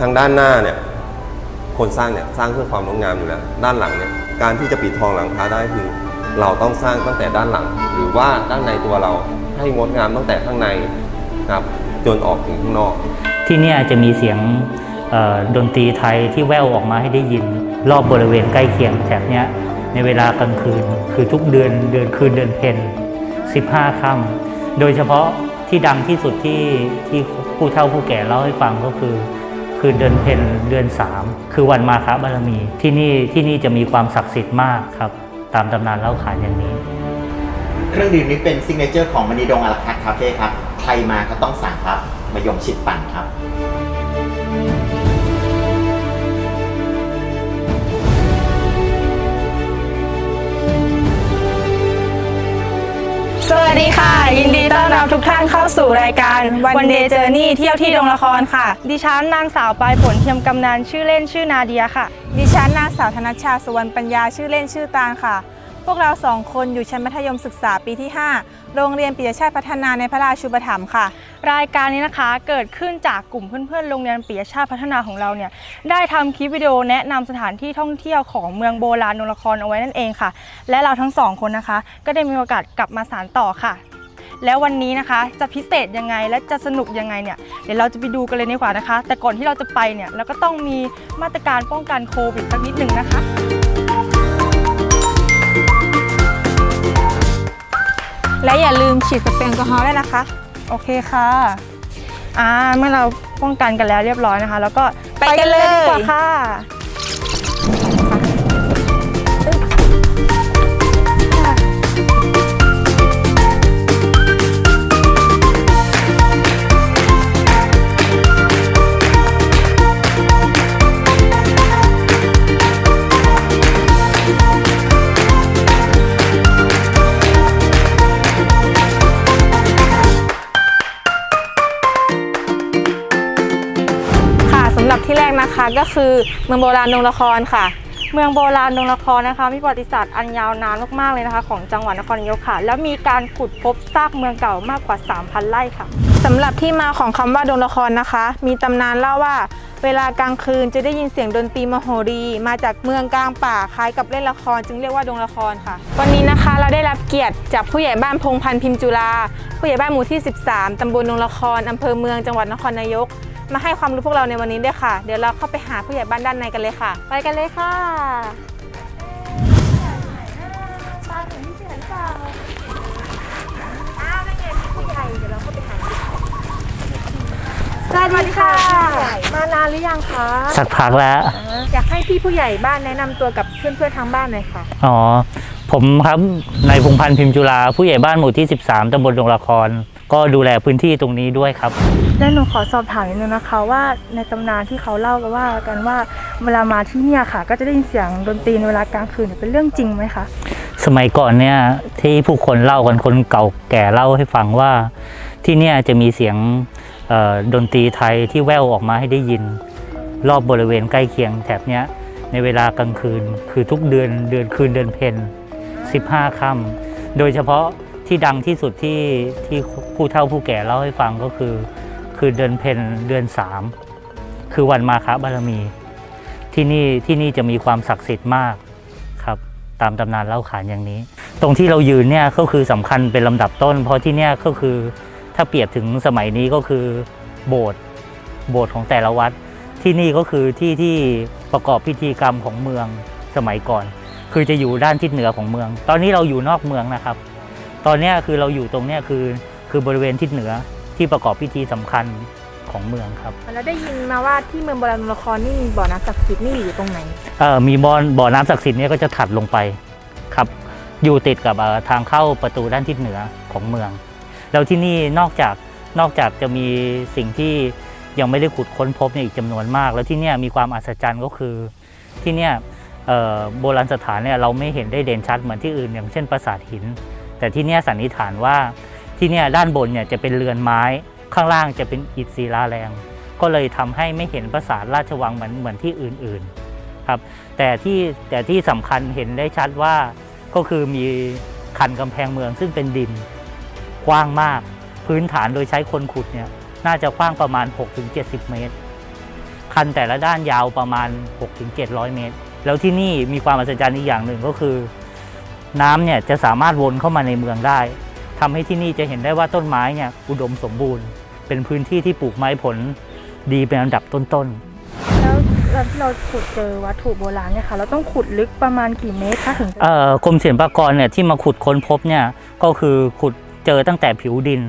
ทางด้านหน้าเนี่ยคนสร้างเนี่ยสร้างเพื่อความงดงามอยู่แล้วด้านหลังเนี่ยการที่จะปิดทองหลังพระได้คือ เราต้องสร้างตั้งแต่ด้านหลัง หรือว่าด้านในตัวเราให้งดงามตั้งแต่ข้างในครับจนออกถึงข้างนอก ที่นี่จะมีเสียงดนตรีไทยที่แว่วออกมาให้ได้ยิน รอบบริเวณใกล้เคียงแถบนี้ในเวลากลางคืนคือทุกเดือนเดือนคืนเดือนเพ็ญ15 ค่ำโดยเฉพาะที่ดังที่สุดที่ที่ผู้เฒ่าผู้แก่เล่าให้ฟังก็คือ คือเดือนเพ็ญเดือน 3 คือวันมาฆบารมี ที่นี่ที่นี่จะมีความศักดิ์สิทธิ์มากครับ ตามตำนานเล่าขานอย่างนี้ เครื่องดื่มนี้เป็นซิกเนเจอร์ของมณีดงอาราคาคาเฟ่ครับ ใครมาก็ต้องสั่งครับ มายมชิดปั่นครับ วัสดีค่ะ ยินดีต้อนรับทุกท่านเข้าสู่รายการวันเดย์เจอร์นี่เที่ยวที่ดงละครค่ะ ดิฉันนางสาวปลายผลเทียมกำนันชื่อเล่นชื่อนาเดียค่ะ ดิฉันนางสาวธนชชาสุวรรณปัญญาชื่อเล่นชื่อตาลค่ะ พวกเราสองคนอยู่ชั้นมัธยมศึกษาปีที่ 5 โรงเรียนปิยชาติพัฒนาในพระราชูปถัมภ์ค่ะ รายการนี้นะคะเกิดขึ้นจากกลุ่มเพื่อนๆ โรงเรียนปิยชาติพัฒนาของเราเนี่ยได้ทำคลิปวิดีโอแนะนำสถานที่ท่องเที่ยวของเมืองโบราณนงละครเอาไว้นั่นเองค่ะ และเราทั้งสองคนนะคะ ก็ได้มีโอกาสกลับมาสานต่อค่ะ แล้ววันนี้นะคะจะพิเศษยังไงและจะสนุกยังไงเนี่ยเดี๋ยวเราจะไปดูกันเลยดีกว่านะคะ แต่ก่อนที่เราจะไปเนี่ยเราก็ต้องมีมาตรการป้องกันโควิดสักนิดหนึ่งนะคะ และอย่าลืมฉีดสเปรย์แอลกอฮอล์ด้วยนะคะ โอเคค่ะอ่าเมื่อเราป้องกันกันแล้วเรียบร้อยนะคะ แล้วก็ไปกันเลยดีกว่าค่ะค่ะ นะคะก็คือเมืองโบราณดงละครค่ะ เมืองโบราณดงละครนะคะ มีประวัติศาสตร์อันยาวนานมากๆเลยนะคะ ของจังหวัดนครนายกค่ะ แล้วมีการขุดพบซากเมืองเก่ามากกว่า 3,000 ไร่ค่ะสำหรับที่มาของคำว่าดงละครนะคะ มีตำนานเล่าว่า เวลากลางคืนจะได้ยินเสียงดนตรีมโหรี มาจากเมืองกลางป่าคล้ายกับเล่นละคร จึงเรียกว่าดงละครค่ะ วันนี้นะคะเราได้รับเกียรติจากผู้ใหญ่บ้านพงพันธ์พิมพ์จุฬาผู้ใหญ่บ้านหมู่ที่ 13 ตำบลดงละครอำเภอเมืองจังหวัดนครนายก มาให้ความรู้พวกเราในวันนี้ด้วยค่ะ เดี๋ยวเราเข้าไปหาผู้ใหญ่บ้านด้านในกันเลยค่ะ ไปกันเลยค่ะสวัสดีค่ะ มานานหรือยังคะสักพักแล้ว อยากให้พี่ผู้ใหญ่บ้านแนะนำตัวกับเพื่อนๆทางบ้านหน่อยค่ะ อ๋อ ผมครับนายพงพันธ์พิมพ์จุฬาผู้ใหญ่บ้านหมู่ที่ 13ตำบลดงละคร ก็ดูแลพื้นที่ตรงนี้ด้วยครับ และหนูขอสอบถามนิดนึงนะคะว่าในตำนานที่เขาเล่ากันว่ากันว่าเวลามาที่เนี่ยค่ะ ก็จะได้ยินเสียงดนตรีในเวลากลางคืนเนี่ยเป็นเรื่องจริงไหมคะสมัยก่อนเนี่ยที่ผู้คนเล่ากันคนเก่าแก่เล่าให้ฟังว่าที่เนี่ยจะมีเสียงเอ่อดนตรีไทยที่แว่วออกมาให้ได้ยิน รอบบริเวณใกล้เคียงแถบเนี้ยในเวลากลางคืนคือทุกเดือนเดือนคืนเดือนเพ็ญ15 ค่ำโดยเฉพาะ ที่ดังที่สุดที่ที่ผู้เฒ่าผู้แก่เล่าให้ฟังก็คือ คือเดือนเพ็ญเดือนสามคือวันมาฆบารมี ที่นี่ที่นี่จะมีความศักดิ์สิทธิ์มากครับตามตำนานเล่าขานอย่างนี้ ตรงที่เรายืนเนี่ยก็คือสำคัญเป็นลำดับต้น เพราะที่เนี่ยก็คือถ้าเปรียบถึงสมัยนี้ก็คือโบสถ์โบสถ์ของแต่ละวัด ที่นี่ก็คือที่ที่ประกอบพิธีกรรมของเมืองสมัยก่อน คือจะอยู่ด้านทิศเหนือของเมือง ตอนนี้เราอยู่นอกเมืองนะครับ ตอนเนี้ยคือเราอยู่ตรงเนี้ยคือคือบริเวณทิศเหนือที่ประกอบพิธีสำคัญของเมืองครับ แล้วได้ยินมาว่าที่เมืองโบราณละครนี่มีบ่อน้ำศักดิ์สิทธิ์นี่อยู่ตรงไหนเอ่อมีบ่อบ่อน้ำศักดิ์สิทธิ์เนี่ยก็จะถัดลงไปครับอยู่ติดกับเอ่อทางเข้าประตูด้านทิศเหนือของเมือง แล้วที่นี่นอกจากนอกจากจะมีสิ่งที่ยังไม่ได้ขุดค้นพบเนี่ยอีกจำนวนมาก แล้วที่เนี่ยมีความอัศจรรย์ก็คือที่เนี่ยเอ่อโบราณสถานเนี่ยเราไม่เห็นได้เด่นชัดเหมือนที่อื่น อย่างเช่นปราสาทหิน แต่ที่นี่สันนิษฐานว่าที่นี่ด้านบนเนี่ยจะเป็นเรือนไม้ ข้างล่างจะเป็นอิฐศิลาแรง ก็เลยทำให้ไม่เห็นปราสาทราชวังเหมือนเหมือนที่อื่นๆครับแต่ที่แต่ที่สำคัญเห็นได้ชัดว่าก็คือมีคันกำแพงเมืองซึ่งเป็นดินกว้างมาก พื้นฐานโดยใช้คนขุดเนี่ยน่าจะกว้างประมาณ 6-70 เมตร คันแต่ละด้านยาวประมาณ 6-700 เมตร แล้วที่นี่มีความอัศจรรย์อีกอย่างหนึ่งก็คือ น้ำเนี่ยจะสามารถวนเข้ามาในเมืองได้ทำให้ที่นี่จะเห็นได้ว่าต้นไม้เนี่ยอุดมสมบูรณ์ เป็นพื้นที่ที่ปลูกไม้ผลดีเป็นอันดับต้นๆแล้วแล้วที่เราขุดเจอวัตถุโบราณเนี่ยค่ะเราต้องขุดลึกประมาณกี่เมตรคะถึงจะเอ่อกรมศิลปากรเนี่ยที่มาขุดค้นพบเนี่ยก็คือขุดเจอตั้งแต่ผิวดิน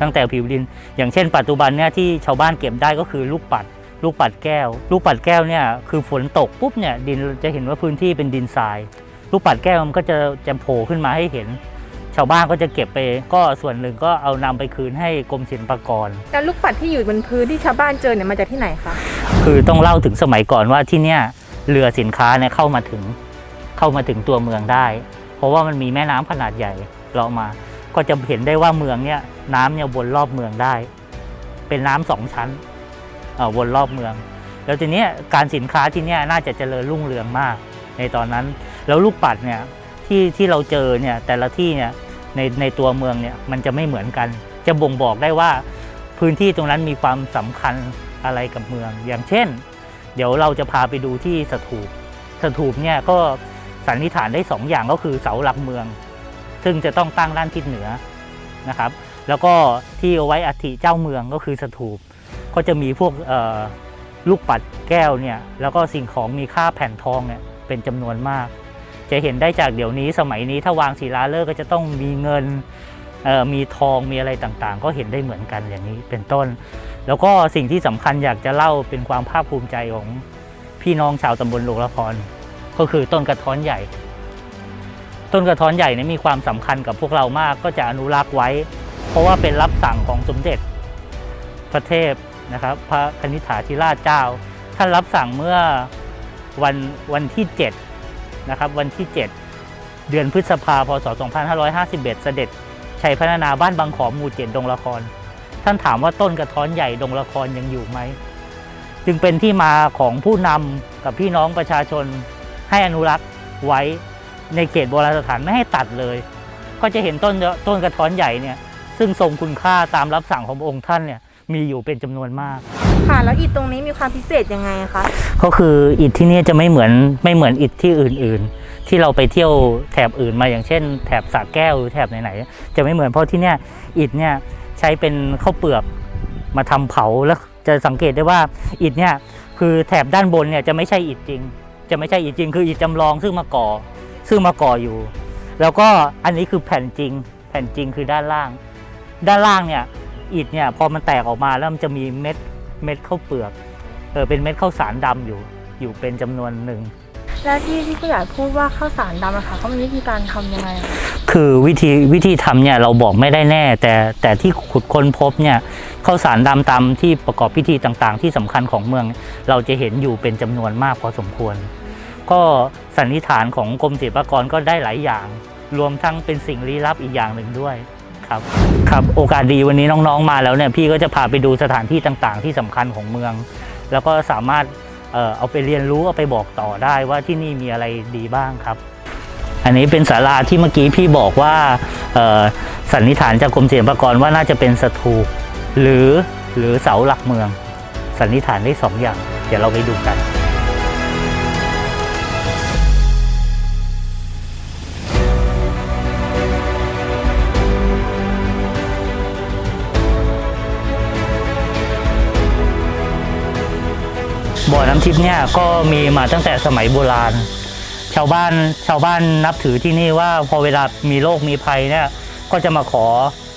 ตั้งแต่ผิวดิน อย่างเช่น ปัจจุบันเนี่ยที่ชาวบ้านเก็บได้ก็คือลูกปัดลูกปัดแก้ว ลูกปัดแก้วเนี่ยคือฝนตกปุ๊บเนี่ยดินจะเห็นว่าพื้นที่เป็นดินทราย ลูกปัดแก้วมันก็จะจะโผล่ขึ้นมาให้เห็น ชาวบ้านก็จะเก็บไป ก็ส่วนหนึ่งก็เอานำไปคืนให้กรมศิลปากร แล้วลูกปัดที่อยู่บนพื้นที่ชาวบ้านเจอเนี่ยมาจากที่ไหนคะคือต้องเล่าถึงสมัยก่อนว่าที่เนี่ยเรือสินค้าเนี่ยเข้ามาถึงเข้ามาถึงตัวเมืองได้ เพราะว่ามันมีแม่น้ำขนาดใหญ่เรามา ก็จะเห็นได้ว่าเมืองเนี่ยน้ำเนี่ยวนรอบเมืองได้ เป็นน้ำสองชั้นเอ่อวนรอบเมือง แล้วทีเนี้ยการสินค้าที่เนี่ยน่าจะเจริญรุ่งเรืองมาก ในตอนนั้น แล้วลูกปัดเนี่ยที่ที่เราเจอเนี่ยแต่ละที่เนี่ยในในตัวเมืองเนี่ยมันจะไม่เหมือนกัน จะบ่งบอกได้ว่าพื้นที่ตรงนั้นมีความสำคัญอะไรกับเมือง อย่างเช่น เดี๋ยวเราจะพาไปดูที่สถูปสถูปเนี่ยก็สันนิษฐานได้สองอย่างก็คือเสาหลักเมือง ซึ่งจะต้องตั้งด้านทิศเหนือนะครับ แล้วก็ที่เอาไว้อัฐิเจ้าเมืองก็คือสถูปก็จะมีพวกเออลูกปัดแก้วเนี่ยแล้วก็สิ่งของมีค่าแผ่นทองเนี่ยเป็นจำนวนมาก จะเห็นได้จากเดี๋ยวนี้สมัยนี้ถ้าวางศิลาฤกษ์ก็จะต้องมีเงินมีทองมีอะไรต่างๆ ก็เห็นได้เหมือนกันอย่างนี้เป็นต้น แล้วก็สิ่งที่สำคัญอยากจะเล่าเป็นความภาคภูมิใจของพี่น้องชาวตำบลโลกละครก็คือต้นกระท้อนใหญ่ ต้นกระท้อนใหญ่เนี่ยมีความสำคัญกับพวกเรามากก็จะอนุรักษ์ไว้ เพราะว่าเป็นรับสั่งของสมเด็จ พระเทพนะครับ พระคณิษฐาธิราชเจ้า ท่านรับสั่งเมื่อวันวันที่ 7 นะครับวันที่ 7 เดือนพฤษภาพศ 2551 เสด็จชัยพัฒนาบ้านบางขอมหมู่เจ็ดดงละคร ท่านถามว่าต้นกระท้อนใหญ่ดงละครยังอยู่ไหม จึงเป็นที่มาของผู้นำกับพี่น้องประชาชนให้อนุรักษ์ไว้ในเขตโบราณสถานไม่ให้ตัดเลย ก็จะเห็นต้นต้นกระท้อนใหญ่เนี่ยซึ่งทรงคุณค่าตามรับสั่งขององค์ท่านเนี่ย มีอยู่เป็นจำนวนมาก ค่ะแล้วอิฐตรงนี้มีความพิเศษยังไงคะก็คืออิฐที่เนี่ยจะไม่เหมือนไม่เหมือนอิฐที่อื่น ๆ ที่เราไปเที่ยวแถบอื่นมาอย่างเช่น แถบสระแก้วหรือแถบไหนๆจะไม่เหมือนเพราะที่เนี่ยอิฐเนี่ยใช้เป็นข้าวเปลือกมาทำเผาแล้วจะสังเกตได้ว่าอิฐเนี่ยคือแถบด้านบนเนี่ยจะไม่ใช่อิฐจริง จะไม่ใช่อิฐจริง คืออิฐจำลองซึ่งมาก่อซึ่งมาก่ออยู่ แล้วก็อันนี้คือแผ่นจริง แผ่นจริงคือด้านล่าง ด้านล่างเนี่ย อิฐเนี่ยพอมันแตกออกมาแล้วมันจะมีเม็ดเม็ดข้าวเปลือกเออเป็นเม็ดข้าวสารดำอยู่อยู่เป็นจำนวนหนึ่งและที่ที่ผู้ใหญ่พูดว่าข้าวสารดำอะค่ะเขามีวิธีการทำยังไงอะคือวิธีวิธีทำเนี่ยเราบอกไม่ได้แน่ แต่แต่ที่ขุดค้นพบเนี่ยข้าวสารดำตามที่ประกอบพิธีต่างๆ ที่สำคัญของเมือง เราจะเห็นอยู่เป็นจำนวนมากพอสมควร ก็สันนิษฐานของกรมศิลปากรก็ได้หลายอย่าง รวมทั้งเป็นสิ่งลี้ลับอีกอย่างหนึ่งด้วย ครับครับโอกาสดีวันนี้น้องๆมาแล้วเนี่ยพี่ก็จะพาไปดูสถานที่ต่างๆ ที่สำคัญของเมือง แล้วก็สามารถเอ่อเอาไปเรียนรู้เอาไปบอกต่อได้ว่าที่นี่มีอะไรดีบ้างครับ อันนี้เป็นศาลาที่เมื่อกี้พี่บอกว่าเอ่อสันนิษฐานจากกรมศิลปากรว่าน่าจะเป็นสถูปหรือหรือเสาหลักเมือง สันนิษฐานได้สองอย่าง เดี๋ยวเราไปดูกัน เนี่ยก็มีมาตั้งแต่สมัยโบราณ ชาวบ้านชาวบ้านนับถือที่นี่ว่าพอเวลามีโรคมีภัยเนี่ยก็จะมาขอ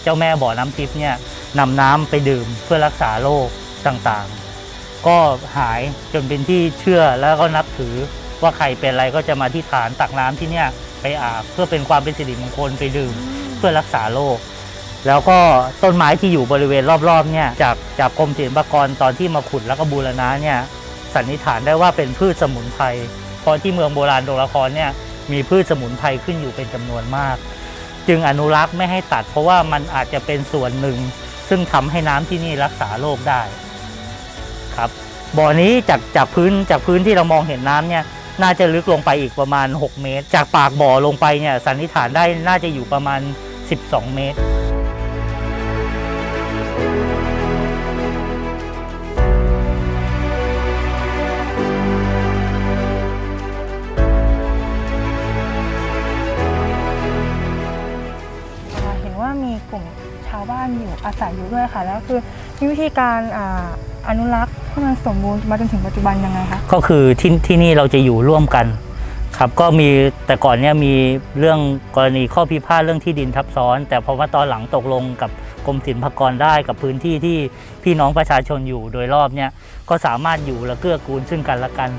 เจ้าแม่บ่อน้ำทิพย์เนี่ยนำน้ำไปดื่มเพื่อรักษาโรคต่างๆ ก็หายจนเป็นที่เชื่อแล้วก็นับถือว่าใครเป็นอะไรก็จะมาที่ฐานตักน้ำที่เนี่ยไปอาบเพื่อเป็นความเป็นสิริมงคลไปดื่มเพื่อรักษาโรคแล้วก็ต้นไม้ที่อยู่บริเวณรอบๆเนี่ยจากจากกรมศิลปากรตอนที่มาขุดแล้วก็บูรณะเนี่ย สันนิษฐานได้ว่าเป็นพืชสมุนไพรเพราะที่เมืองโบราณดงละครเนี่ยมีพืชสมุนไพรขึ้นอยู่เป็นจำนวนมาก จึงอนุรักษ์ไม่ให้ตัด เพราะว่ามันอาจจะเป็นส่วนหนึ่ง ซึ่งทำให้น้ำที่นี่รักษาโรคได้ครับบ่อนี้จากจากพื้นจากพื้นที่เรามองเห็นน้ำเนี่ยน่าจะลึกลงไปอีกประมาณ 6 เมตร จากปากบ่อลงไปเนี่ยสันนิษฐานได้น่าจะอยู่ประมาณ 12 เมตร ชาวบ้านอยู่อาศัยอยู่ด้วยค่ะ แล้วคือมีวิธีการออนุรักษ์ให้มันสมบูรณ์มาจนถึงปัจจุบันยังไงคะก็คือที่ที่นี่เราจะอยู่ร่วมกันครับก็มีแต่ก่อนเนี่ยมีเรื่องกรณีข้อพิพาทเรื่องที่ดินทับซ้อน แต่พอว่าตอนหลังตกลงกับกรมศิลปากรได้กับพื้นที่ที่พี่น้องประชาชนอยู่โดยรอบเนี่ยก็สามารถอยู่และเกื้อกูลซึ่งกันและกัน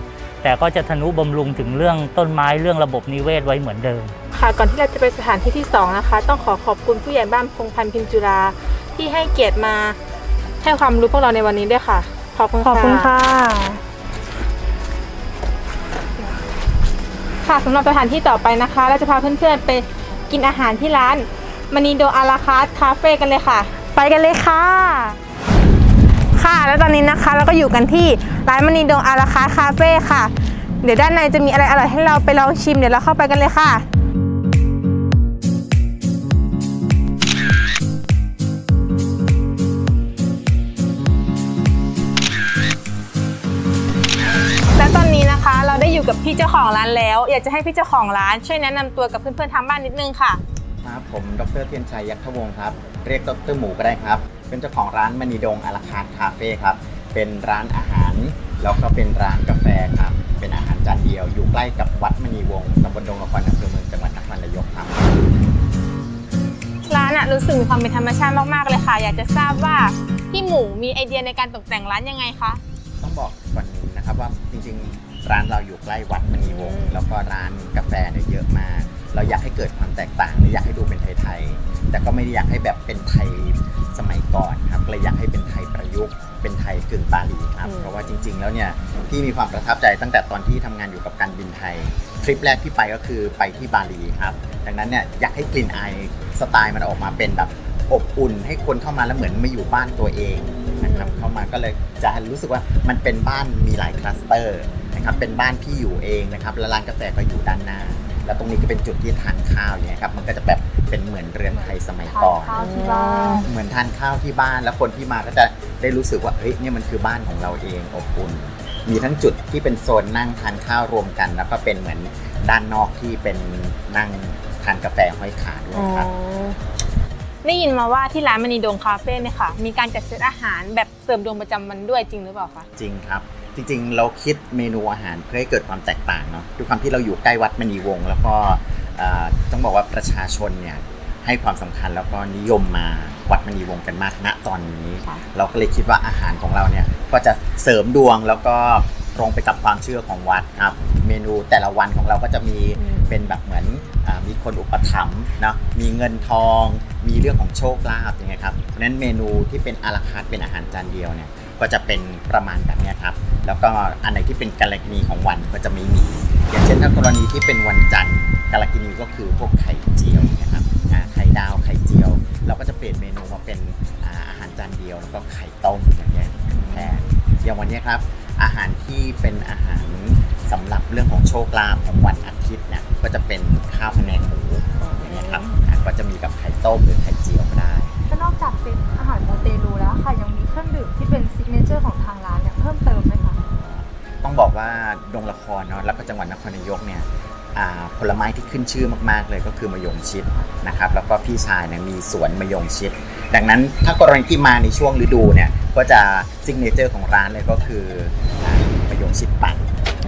แต่ก็จะทนุบำรุงถึงเรื่องต้นไม้เรื่องระบบนิเวศไว้เหมือนเดิม ค่ะ ก่อนที่เราจะไปสถานที่ที่ 2 นะคะ ต้องขอขอบคุณผู้ใหญ่บ้านพงพันธ์พิมพ์จุฬาที่ให้เกียรติมาให้ความรู้พวกเราในวันนี้ด้วยค่ะ ขอบคุณขอบคุณค่ะ ค่ะสำหรับสถานที่ต่อไปนะคะ เราจะพาเพื่อนๆไปกินอาหารที่ร้านมณีโดอาราคาสคาเฟ่กันเลยค่ะ ไปกันเลยค่ะ ค่ะแล้วตอนนี้นะคะเราก็อยู่กันที่ร้านมณีดงอาราคาสคาเฟ่ค่ะ เดี๋ยวด้านในจะมีอะไรอร่อยให้เราไปลองชิมเดี๋ยวเราเข้าไปกันเลยค่ะและ อยู่กับพี่เจ้าของร้านแล้ว อยากจะให้พี่เจ้าของร้านช่วยแนะนำตัวกับเพื่อนๆทางบ้านนิดนึงค่ะ ครับผมดรเทียนชัยยักษ์ทวงศ์ครับ เรียกดรหมูก็ได้ครับ เป็นเจ้าของร้านมณีดงอาราคาร์คาเฟ่ครับ เป็นร้านอาหาร แล้วก็เป็นร้านกาแฟครับ เป็นอาหารจานเดียวอยู่ใกล้กับวัดมณีวงศ์ตำบลดงละครอำเภอเมืองจังหวัดนครนายกครับ ร้านอะรู้สึกมีความเป็นธรรมชาติมากๆเลยค่ะ อยากจะทราบว่าพี่หมูมีไอเดียในการตกแต่งร้านยังไงคะ ต้องบอกก่อนนะครับว่าจริงๆ ร้านเราอยู่ใกล้วัดมณีวงศ์แล้วก็ร้านกาแฟเนี่ยเยอะมาก เราอยากให้เกิดความแตกต่างหรืออยากให้ดูเป็นไทยๆแต่ก็ไม่ได้อยากให้แบบเป็นไทยสมัยก่อนครับก็เลยอยากให้เป็นไทยประยุกต์เป็นไทยกึ่งบาหลีครับอืมเพราะว่าจริง ๆ แล้วเนี่ยที่มีความประทับใจตั้งแต่ตอนที่ทำงานอยู่กับการบินไทยทริปแรกที่ไปก็คือไปที่บาหลีครับ ดังนั้นเนี่ยอยากให้กลิ่นอายสไตล์มันออกมาเป็นแบบอบอุ่นให้คนเข้ามาแล้วเหมือนมาอยู่บ้านตัวเองนะครับ เข้ามาก็เลยจะรู้สึกว่ามันเป็นบ้านมีหลายคลัสเตอร์นะครับเป็นบ้านที่อยู่เองนะครับแล้วร้านกาแฟก็อยู่ด้านหน้า แล้วตรงนี้ก็เป็นจุดที่ทานข้าวเนี่ยครับมันก็จะแบบเป็นเหมือนเรือนไทยสมัยก่อนข้าวที่บ้านเหมือนทานข้าวที่บ้านแล้วคนที่มาก็จะได้รู้สึกว่าเฮ้ยเนี่ยมันคือบ้านของเราเองอบอุ่นมีทั้งจุดที่เป็นโซนนั่งทานข้าวรวมกัน แล้วก็เป็นเหมือนด้านนอกที่เป็นนั่งทานกาแฟห้อยขาด้วยครับ ได้ยินมาว่าที่ร้านมณีดงคาเฟ่เนี่ยค่ะ มีการจัดเซตอาหารแบบเสริมดวงประจำวันด้วยจริงหรือเปล่าคะ จริงครับ จริงๆ เราคิดเมนูอาหารเพื่อให้เกิดความแตกต่างเนาะด้วยความที่เราอยู่ใกล้วัดมณีวงศ์แล้วก็เอ่อต้องบอกว่าประชาชนเนี่ยให้ความสำคัญแล้วก็นิยมมาวัดมณีวงศ์กันมากณตอนนี้ ค่ะ เราก็เลยคิดว่าอาหารของเราเนี่ยก็จะเสริมดวงแล้วก็ ตรงไปกับความเชื่อของวัดครับ เมนูแต่ละวันของเราก็จะมีเป็นแบบเหมือนอามีคนอุปถัมภ์เนาะมีเงินทอง มีเรื่องของโชคลาภยังไงครับเพราะฉะนั้นเมนูที่เป็นอาราคาร์ทเป็นอาหารจานเดียวเนี่ยก็จะเป็นประมาณแบบเนี้ยครับ แล้วก็อันไหนที่เป็นกาลกินีของวันก็จะไม่มี อย่างเช่นถ้ากรณีที่เป็นวันจันทร์กาลกินีก็คือพวกไข่เจียวนะครับอ่าไข่ดาวไข่เจียว เราก็จะเปลี่ยนเมนูมาเป็นอ่าอาหารจานเดียวแล้วก็ไข่ต้มอย่างเงี้ยแทนอย่างวันเนี้ยครับ อาหารที่เป็นอาหารสำหรับเรื่องของโชคลาภของวันอาทิตย์เนี่ยก็จะเป็นข้าวพะแนงหมูอย่างเงี้ยครับอ่าก็จะมีกับไข่ต้มหรือไข่เจียวก็ได้ ก็นอกจากเซตอาหารโมเตลูแล้วค่ะยังมีเครื่องดื่มที่เป็นซิกเนเจอร์ของทางร้านเนี่ยเพิ่มเติมไหมคะ ต้องบอกว่าดงละครเนาะแล้วก็จังหวัดนครนายกเนี่ยอ่าผลไม้ที่ขึ้นชื่อมากๆเลยก็คือมะยงชิดนะครับแล้วก็พี่ชายเนี่ยมีสวนมะยงชิด ดังนั้นถ้ากรณีที่มาในช่วงฤดูเนี่ย ก็จะซิกเนเจอร์ของร้านเลยก็คืออ่ามะยงชิดปั่น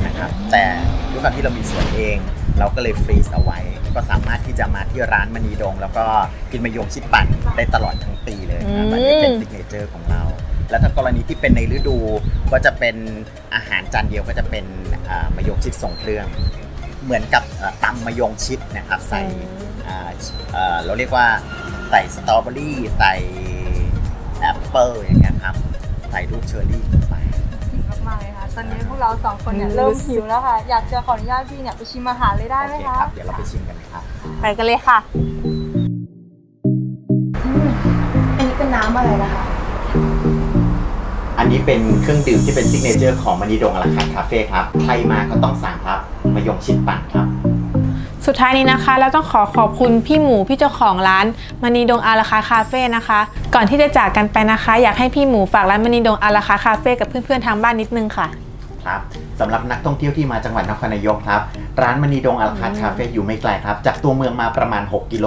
นะครับ แต่ด้วยความที่เรามีสวนเอง เราก็เลยฟรีซเอาไว้ ก็สามารถที่จะมาที่ร้านมณีดง แล้วก็กินมะยงชิดปั่นได้ตลอดทั้งปีเลยนะครับอันนี้เป็นซิกเนเจอร์ของเรา แล้วถ้ากรณีที่เป็นในฤดูก็จะเป็นอาหารจานเดียวก็จะเป็นอ่ามะยงชิดทรงเครื่อง เหมือนกับเอ่อตำมะยงชิดนะครับใส่อ่าเอ่อเราเรียกว่าใส่สตรอเบอรี่ใส่ แอปเปิลอย่างเงี้ยครับใส่ลูกเชอร์รี่ลงไปหิวมากๆเลยค่ะ ตอนนี้พวกเราสองคนเนี่ยเริ่มหิวแล้วค่ะ อยากจะขออนุญาตพี่เนี่ยไปชิมอาหารเลยได้โอไหมเคคะครับ เดี๋ยวเราไปชิมกันครับ ไปกันเลยค่ะ อันนี้เป็นน้ำอะไรนะคะ อันนี้เป็นเครื่องดื่มที่เป็นซิกเนเจอร์ของมณีดงอลาคาคาเฟ่ครับ ใครมาก็ต้องสั่งครับมะยงชิดปั่นครับ สุดท้ายนี้นะคะ เราต้องขอขอบคุณพี่หมูพี่เจ้าของร้านมณีดงอาราคาคาเฟ่นะคะ ก่อนที่จะจากกันไปนะคะ อยากให้พี่หมูฝากร้านมณีดงอาราคาคาเฟ่กับเพื่อนๆทางบ้านนิดนึงค่ะ ครับสำหรับนักท่องเที่ยวที่มาจังหวัดนครนายกครับ ร้านมณีดงอัลคาคาเฟ่อยู่ไม่ไกลครับ จากตัวเมืองมาประมาณ 6 กิโล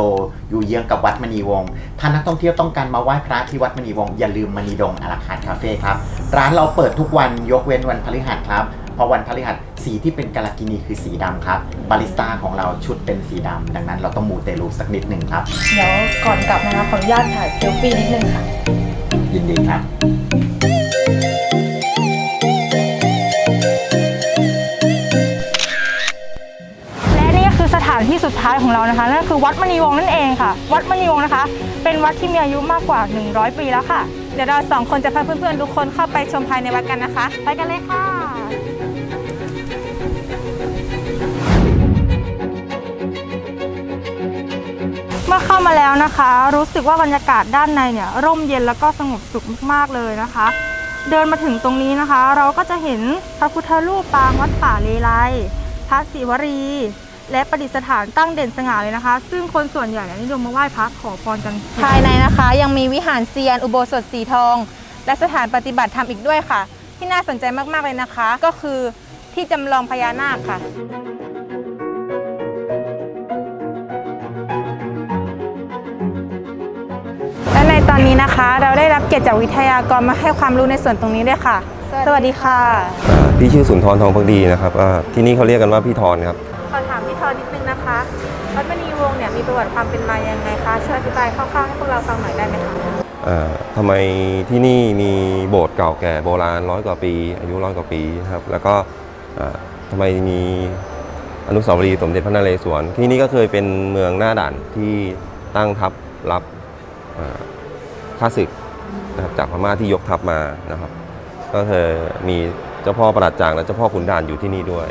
อยู่เยื้องกับวัดมณีวงศ์ถ้านักท่องเที่ยวต้องการมาไหว้พระที่วัดมณีวงศ์อย่าลืมมณีดงอัลคาคาเฟ่ครับ ร้านเราเปิดทุกวันยกเว้นวันพฤหัสครับ ราะวันพฤหัสสีที่เป็นกาลากินีคือสีดำครับบาริสต้าของเราชุดเป็นสีดำดังนั้นเราต้องมูเตลูสักนิดหนึ่งครับ เดี๋ยวก่อนกลับนะคะขออนุญาตถ่ายเซลฟี่นิดนึงค่ะ ยินดีครับ และนี่ก็คือสถานที่สุดท้ายของเรานะคะนั่นคือวัดมณีวงศ์นั่นเองค่ะ วัดมณีวงศ์นะคะ เป็นวัดที่มีอายุมากกว่า 100 ปีแล้วค่ะ เดี๋ยวเราสองคนจะพาเพื่อนๆทุกคนเข้าไปชมภายในวัดกันนะคะ ไปกันเลยค่ะ เมื่อเข้ามาแล้วนะคะ รู้สึกว่าบรรยากาศด้านในเนี่ยร่มเย็นแล้วก็สงบสุขมากๆเลยนะคะ เดินมาถึงตรงนี้นะคะ เราก็จะเห็นพระพุทธรูปปางวัดป่าเลไลพระศิวรี และประดิษฐานตั้งเด่นสง่าเลยนะคะ ซึ่งคนส่วนใหญ่เนี่ยนิยมมาไหว้พระขอพรกันภายในนะคะ ยังมีวิหารเซียน อุโบสถสีทอง และสถานปฏิบัติธรรมอีกด้วยค่ะ ที่น่าสนใจมากๆเลยนะคะ ก็คือที่จำลองพญานาคค่ะ และในตอนนี้นะคะ เราได้รับเกียรติจากวิทยากรมาให้ความรู้ในส่วนตรงนี้ด้วยค่ะ สวัสดีค่ะอ่าพี่ชื่อสุนทรทองพักดีนะครับอ่าที่นี่เขาเรียกกันว่าพี่ทรครับขอถามพี่ทอนิดนึงนะคะวัดมณีวงศ์เนี่ยมีประวัติความเป็นมายังไงคะช่วยอธิบายคร่าวๆให้พวกเราฟังหน่อยได้ไหมคะอ่าทำไมที่นี่มีโบสถ์เก่าแก่โบราณร้อยกว่าปี อายุร้อยกว่าปีนะครับแล้วก็อ่าทำไมมีอนุสาวรีย์สมเด็จพระนเรศวรที่นี่ก็เคยเป็นเมืองหน้าด่านที่ตั้งทัพรับอ่า ข้าศึกนะครับจากพม่าที่ยกทัพมานะครับ ก็คือมีเจ้าพ่อประหลัดจางและเจ้าพ่อขุนด่านอยู่ที่นี่ด้วย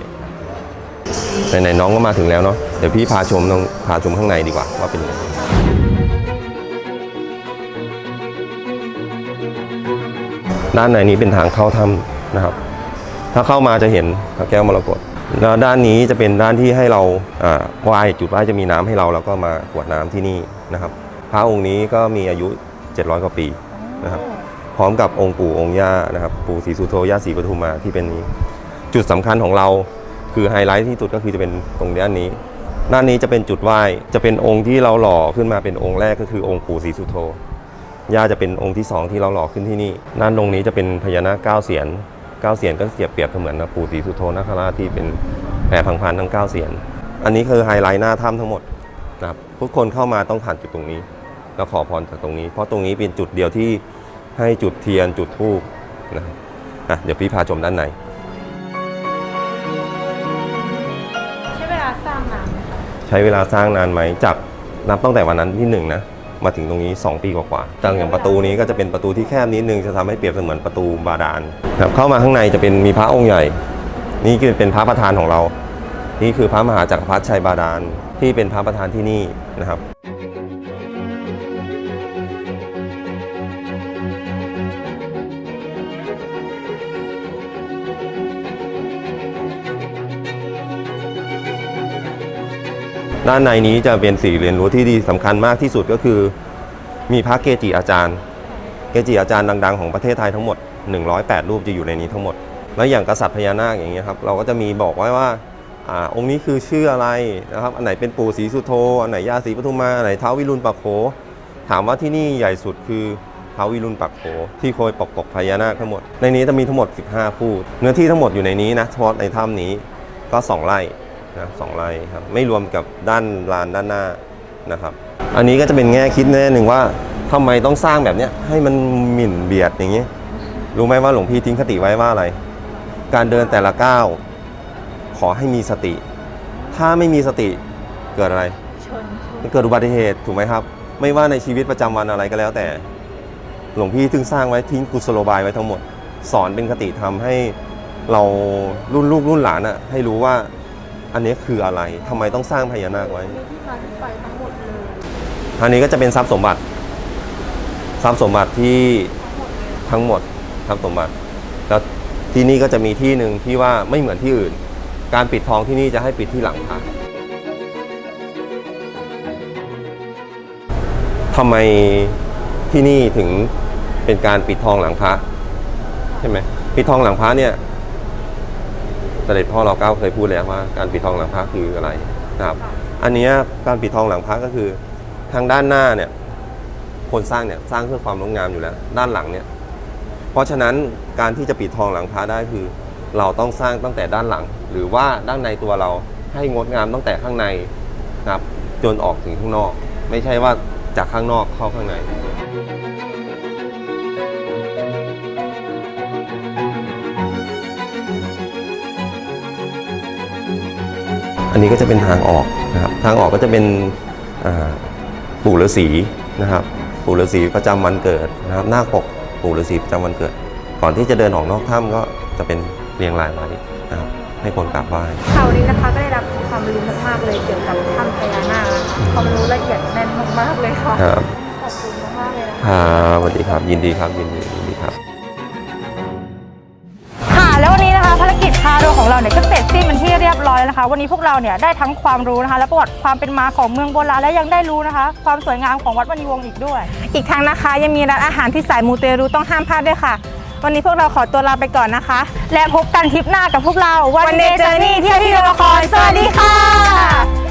ไหนๆน้องก็มาถึงแล้วเนาะเดี๋ยวพี่พาชมน้องพาชมข้างในดีกว่าว่าเป็นยังไงด้านในนี้เป็นทางเข้าถ้ำนะครับ ถ้าเข้ามาจะเห็นพระแก้วมรกตแล้วด้านนี้จะเป็นด้านที่ให้เราอ่าไหว้จุดไหว้จะมีน้ำให้เราแล้วก็มากวดน้ำที่นี่นะครับ พระองค์นี้ก็มีอายุ 700 กว่าปีนะครับพร้อมกับองค์ปู่องค์ย่านะครับปู่ศรีสุโธย่าศรีปทุมมาที่เป็นนี้ จุดสำคัญของเราคือไฮไลท์ที่สุดก็คือจะเป็นตรงด้านนี้ด้านนี้จะเป็นจุดไหว้จะเป็นองค์ที่เราหล่อขึ้นมาเป็นองค์แรกก็คือองค์ปู่ศรีสุโธย่าจะเป็นองค์ที่สองที่เราหล่อขึ้นที่นี่ด้านตรงนี้จะเป็นพญานาคเก้าเสียนเก้าเสียนก็เสียบเปรียบเสมือนกับปู่ศรีสุโธนาคราชที่เป็นแผ่พังพันทั้งเก้าเสียน อันนี้คือไฮไลท์หน้าถ้ำทั้งหมดนะครับทุกคนเข้ามาต้องผ่านจุดตรงนี้ แล้วขอพรจากตรงนี้ เพราะตรงนี้เป็นจุดเดียวที่ให้จุดเทียนจุดธูปนะครับอะเดี๋ยวพี่พาชมด้านใน ใช้เวลาสร้างนานไหมคะใช้เวลาสร้างนานไหมจากนับตั้งแต่วันนั้นที่หนึ่งนะมาถึงตรงนี้ 2 ปีกว่าๆตั้งอย่างประตูนี้ก็จะเป็นประตูที่แคบนิดนึงจะทำให้เปรียบเสมือนประตูบาดาลครับเข้ามาข้างในจะเป็นมีพระองค์ใหญ่ นี่คือเป็นพระประธานของเรา นี่คือพระมหาจักรพรรดิชัยบาดาลที่เป็นพระประธานที่นี่นะครับ ด้านในนี้จะเป็นสี่เรียนรู้ที่ดีสำคัญมากที่สุดก็คือ มีพระเกจิอาจารย์ เกจิอาจารย์ดัง ๆ ของประเทศไทยทั้งหมด 108 รูปจะอยู่ในนี้ทั้งหมด แล้วอย่างกษัตริย์พญานาคอย่างเงี้ยครับเราก็จะมีบอกไว้ว่าอาองค์นี้คือชื่ออะไรนะครับ อันไหนเป็นปู่ศรีสุโธ อันไหนย่าศรีปทุมมา อันไหนท้าววิรุณปักโข ถามว่าที่นี่ใหญ่สุดคือท้าววิรุณปักโข ที่โคอยปกปกพญานาคทั้งหมด ในนี้จะมีทั้งหมด 15 คู่ เนื้อที่ทั้งหมดอยู่ในนี้นะเฉพาะในถ้ำนี้ก็ 2 ไร่ นะสองไร่ครับไม่รวมกับด้านลานด้านหน้านะครับ อันนี้ก็จะเป็นแง่คิดแน่หนึ่งว่าทำไมต้องสร้างแบบเนี้ยให้มันหมิ่นเบียดอย่างนี้ รู้ไหมว่าหลวงพี่ทิ้งคติไว้ว่าอะไร การเดินแต่ละก้าวขอให้มีสติ ถ้าไม่มีสติเกิดอะไรเกิดอุบัติเหตุถูกไหมครับ ไม่ว่าในชีวิตประจำวันอะไรก็แล้วแต่ หลวงพี่ถึงสร้างไว้ทิ้งกุศโลบายไว้ทั้งหมด สอนเป็นคติทำให้เรารุ่นลูกรุ่นหลานอะให้รู้ว่า อันนี้คืออะไรทำไมต้องสร้างพญานาคไว้อันนี้ก็จะเป็นทรัพย์สมบัติ ทรัพย์สมบัติที่ทั้งหมดทรัพย์สมบัติ แล้วที่นี่ก็จะมีที่หนึ่งที่ว่าไม่เหมือนที่อื่น การปิดทองที่นี่จะให้ปิดที่หลังพระทำไมที่นี่ถึงเป็นการปิดทองหลังพระใช่ไหมปิดทองหลังพระเนี่ย เสด็จพ่อเราเก้าเคยพูดแล้วว่าการปิดทองหลังพระคืออะไรนะครับ อันเนี้ยการปิดทองหลังพระก็คือ ทางด้านหน้าเนี่ยคนสร้างเนี่ยสร้างเพื่อความงดงามอยู่แล้ว ด้านหลังเนี่ย เพราะฉะนั้นการที่จะปิดทองหลังพระได้คือ เราต้องสร้างตั้งแต่ด้านหลัง หรือว่าด้านในตัวเราให้งดงามตั้งแต่ข้างในนะครับจนออกถึงข้างนอก ไม่ใช่ว่าจากข้างนอกเข้าข้างใน นนี้ก็จะเป็นทางออกนะครับทางออกก็จะเป็นอ่าปู่ฤาษีนะครับ ปู่ฤาษีประจำวันเกิดนะครับหน้าปกปู่ฤาษีประจำวันเกิด ก่อนที่จะเดินออกนอกถ้ำก็จะเป็นเรียงรายไว้นะครับให้คนกราบไหว้ข่าวนี้นะคะก็ได้รับความรู้มากๆเลยเกี่ยวกับถ้ำพญานาคความรู้ละเอียดแน่นมากๆเลยค่ะครับขอบคุณมากๆเลยนะคะครับสวัสดีครับยินดีครับยินดียินดีครับ นะคะ วันนี้พวกเราเนี่ยได้ทั้งความรู้นะคะ และประวัติความเป็นมาของเมืองโบราณและยังได้รู้นะคะ ความสวยงามของวัดมณีวงศ์อีกด้วย อีกทั้งนะคะยังมีร้านอาหารที่สายมูเตรูต้องห้ามพลาดด้วยค่ะ วันนี้พวกเราขอตัวลาไปก่อนนะคะ และพบกันทริปหน้ากับพวกเราวันเดย์เจอร์นี่เที่ยวที่นครสวัสดีค่ะ